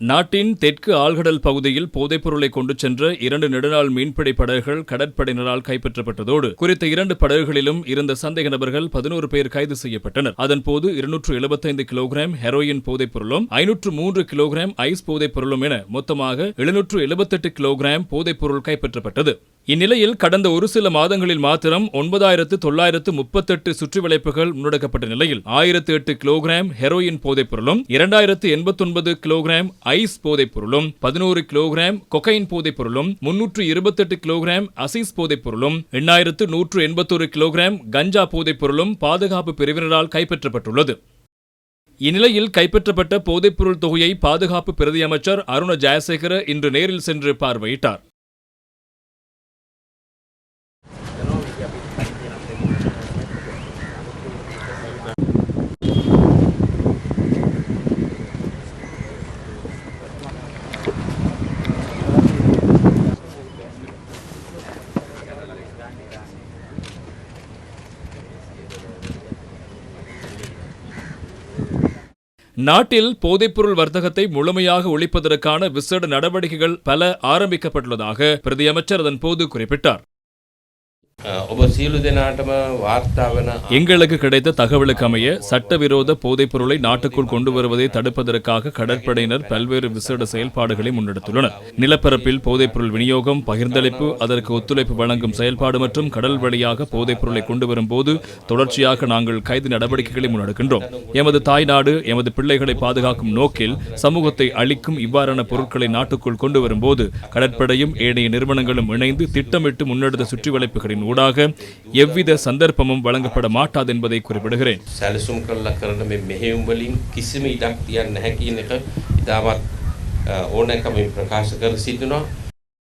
நாட்டின் தெற்கு ஆழ்கடல் பகுதியில் போதைப்பொருளை கொண்டு சென்ற இரண்டு நெடுநாள் மீன்பிடி படகுகள் கடற்படையினரால் கைப்பற்றப்பட்டதோடு குறித்த இரண்டு படகுகளிலும் இருந்த சந்தேக நபர்கள் பதினோரு பேர் கைது செய்யப்பட்டனர். அதன்போது இருநூற்று எழுபத்தைந்து கிலோகிராம் ஹெரோயின் போதைப்பொருளும் ஐநூற்று மூன்று கிலோகிராம் ஐஸ் போதைப்பொருளும் என மொத்தமாக எழுநூற்று எழுபத்தெட்டு கிலோகிராம் போதைப்பொருள் கைப்பற்றப்பட்டது. இந்நிலையில் கடந்த ஒரு சில மாதங்களில் மாத்திரம் ஒன்பதாயிரத்து தொள்ளாயிரத்து முப்பத்தெட்டு சுற்றுவளைப்புகள் முன்னெடுக்கப்பட்ட நிலையில் ஆயிரத்து எட்டு கிலோகிராம் ஹெரோயின் போதைப்பொருளும் இரண்டாயிரத்து எண்பத்தொன்பது கிலோகிராம் ஐஸ் போதைப் பொருளும் பதினோரு கிலோகிராம் கொகைன் போதைப் பொருளும் முன்னூற்று இருபத்தெட்டு கிலோகிராம் அசைஸ் போதைப் பொருளும் எண்ணாயிரத்து நூற்று எண்பத்தொரு கிலோகிராம் கஞ்சா போதைப் பொருளும் பாதுகாப்பு பிரிவினரால் கைப்பற்றப்பட்டுள்ளது. இந்நிலையில் கைப்பற்றப்பட்ட போதைப்பொருள் தொகையை பாதுகாப்பு பிரதி அமைச்சர் அருண ஜெயசேகர இன்று நேரில் சென்று பார்வையிட்டார். நாட்டில் போதைப்பொருள் வர்த்தகத்தை முழுமையாக ஒழிப்பதற்கான விசேட நடவடிக்கைகள் பல ஆரம்பிக்கப்பட்டுள்ளதாக பிரதியமைச்சர் அதன் போது குறிப்பிட்டார். ඔබ සියලු දෙනාටම වාර්තාාවන எங்களுக்கு கிடைத்த தகவலுக்கு அமைய சட்டவிரோத போதைப் பொருளை நாட்டுக்குள் கொண்டு வருவதை தடுப்பதற்காக கடற்படையினர் பல்வேறு விசேட செயல்பாடுகளை முன்னெடுத்துள்ளனர் நிலப்பரப்பில் போதைப்பொருள் விநியோகம் பகிர்ந்தளிப்பு அதற்கு ஒத்துழைப்பு வழங்கும் செயல்பாடு மற்றும் கடல் வழியாக போதைப் பொருளை கொண்டு வரும்போது தொடர்ச்சியாக நாங்கள் கைது நடவடிக்கைகளை முன்னெடுக்கின்றோம் எமது தாய்நாடு எமது பிள்ளைகளை பாதுகாக்கும் நோக்கில் சமூகத்தை அளிக்கும் இவ்வாறான பொருட்களை நாட்டுக்குள் கொண்டு வரும்போது கடற்படையும் ஏனைய நிறுவனங்களும் இணைந்து திட்டமிட்டு முன்னெடுத்த சுற்றிவளைப்புகளின் ஊடாக எவ்வித சந்தர்ப்பமும் வழங்கப்பட மாட்டாது என்பதை குறிப்பிடுகிறேன் සැලසුම් කරලා කරන මේ මෙහෙයුම් වලින් කිසිම ඉඩක් තියන්න නැහැ කියන එක ඉතාමත් ඕනෑකමින් ප්‍රකාශ කර සිටිනවා